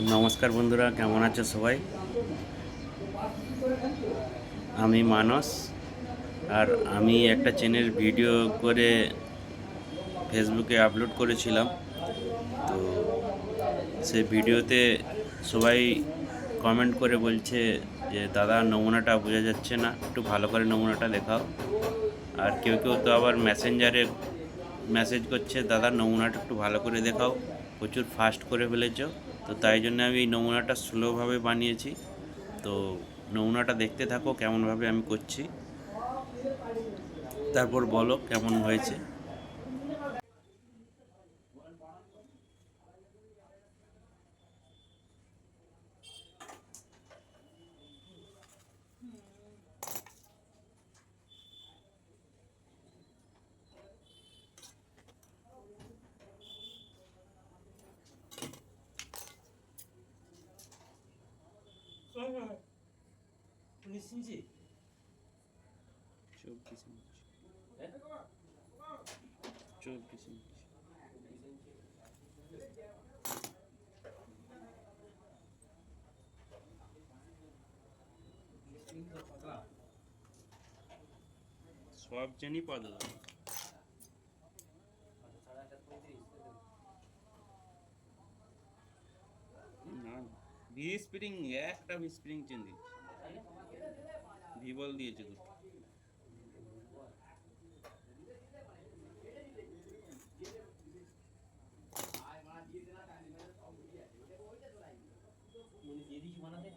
নমস্কার বন্ধুরা, কেমন আছো সবাই? আমি মানস, আর আমি একটা চ্যানেল ভিডিও করে ফেসবুকে আপলোড করেছিলাম। তো সেই ভিডিওতে সবাই কমেন্ট করে বলছে যে, দাদা, নমুনাটা বোঝা যাচ্ছে না, একটু ভালো করে নমুনাটা দেখাও। আর কেউ কেউ তো আবার মেসেঞ্জারে মেসেজ করছে, দাদা, নমুনাটা একটু ভালো করে দেখাও, প্রচুর ফাস্ট করে ফেলেছো। তো তাই জন্য আমি এই নমুনাটা স্লোভাবে বানিয়েছি। তো নমুনাটা দেখতে থাকো কেমনভাবে আমি করছি। তারপর বলো কেমন হয়েছে। Aynen. Bu nesinci? Çok kesin. He? Çok kesin. Swab jani padla. V spring একটা ভি স্প্রিং চেন দিচ্ছি ভি বল দিয়েছে দুটো। দিয়ে দিয়েছি বানাতে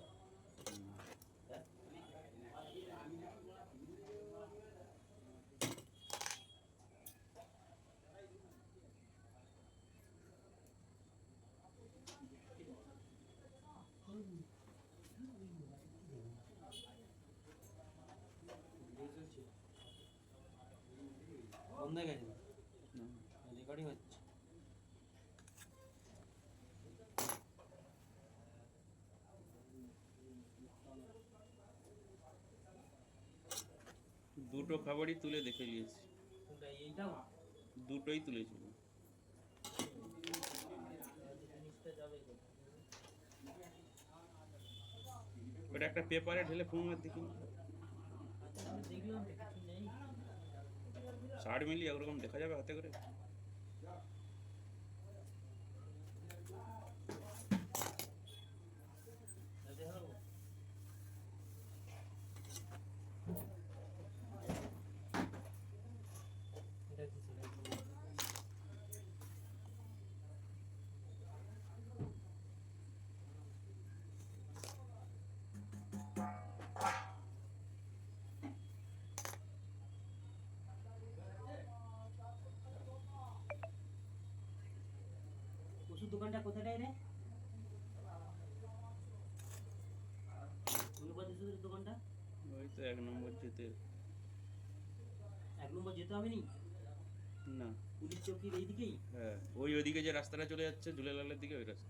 বন্ধ হয়ে গেছে রেকর্ডিং হচ্ছে। দুটো খাবারই তুলে দেখে নিয়েছি। দুটোই তুলেছিল? ওটা একটা পেপারে ঢেলে ফোন দেখি আচ্ছা, দেখলাম তো কিছু নেই ষাট মিলি ওরকম দেখা যাবে হাতে করে ওষুধ দোকানটা কোথায় রে? অনুপাত ওষুধের দোকানটা? ওই তো এক নম্বর যেতে এক নম্বর যেতে হবে নি। না পুলিশ চৌকির এইদিকেই? হ্যাঁ ওই ওইদিকে যে রাস্তাটা চলে যাচ্ছে ঝুলেলালের দিকে ওই রাস্তা।